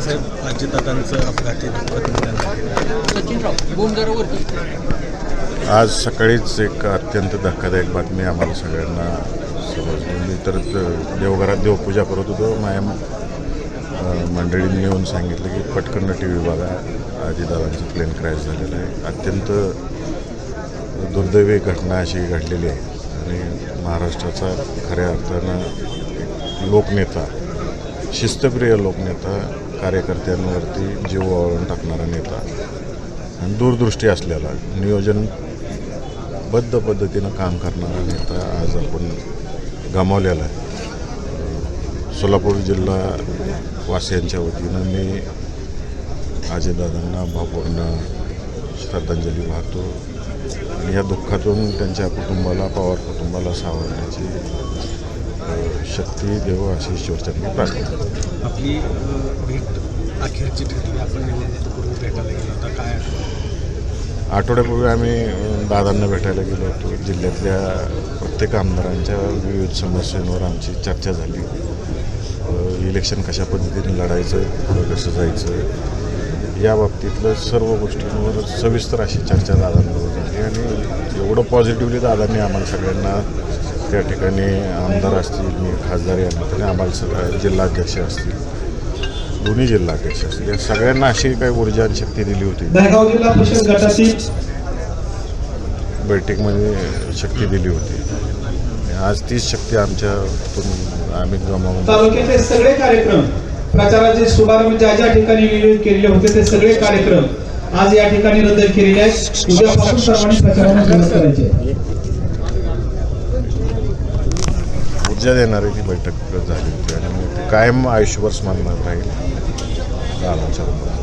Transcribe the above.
साहेब अजितदादांचं अपघाती आज सकाळीच एक अत्यंत धक्कादायक बातमी आम्हाला सगळ्यांना समजली. मी तर देवघरात देवपूजा करत होतो. माझ्या मंडळींनी येऊन सांगितलं की पटकन टी व्ही बघा अजितदादांचं प्लेन क्रॅश झालेलं आहे. अत्यंत दुर्दैवी घटना अशी घडलेली आहे. आणि महाराष्ट्राचा खऱ्या अर्थानं एक लोकनेता शिस्तप्रिय लोकनेता कार्यकर्त्यांवरती जीव ओवाळून टाकणारा नेता आणि दूरदृष्टी असलेला नियोजनबद्ध पद्धतीनं काम करणारा नेता आज आपण गमावलेला आहे. सोलापूर जिल्हा वासियांच्या वतीनं मी आजीदादांना भावपूर्ण श्रद्धांजली वाहतो. आणि या दुःखातून त्यांच्या कुटुंबाला पवार कुटुंबाला सावरण्याची शक्ती देव अशी ईश्वरचरणी प्रार्थना. आपली भेट अखेरची ठरली आपण निवडणुकीपूर्वी भेटायला गेलो होता काय? आठवड्यापूर्वी आम्ही दादांना भेटायला गेलो होतो जिल्ह्यातल्या प्रत्येक आमदारांच्या विविध समस्यांवर आमची चर्चा झाली इलेक्शन कशा पद्धतीने लढायचं पुढं कसं जायचं या बाबतीतलं सर्व गोष्टींवर सविस्तर अशी चर्चा दादांबरोबर झाली आणि एवढं पॉझिटिव्हली दादांनी आम्हाला सगळ्यांना त्या ठिकाणी आमदार असतील मी खासदार या नात्याने आम्हाला सगळ्या जिल्हाध्यक्ष असतील दोन्ही जिल्हाध्यक्ष असतील. या सगळ्यांना अशी काही ऊर्जा आणि शक्ती दिली होती. बैठकीमध्ये शक्ती दिली होती. आज तीच शक्ती आमच्यातून आम्ही गमावून तालुक्यातले सगळे कार्यक्रम प्रचाराचे शुभारंभ ज्या ज्या ठिकाणी नियोजित केलेले होते ते सगळे कार्यक्रम आज या ठिकाणी रद्द केलेले आहेत. उद्यापासून सर्वांनी प्रचाराला करायची आहे. देणारी ती बैठक झाली होती आणि कायम आयुष्यभर स्मरणात राहील दादांच्या रूपात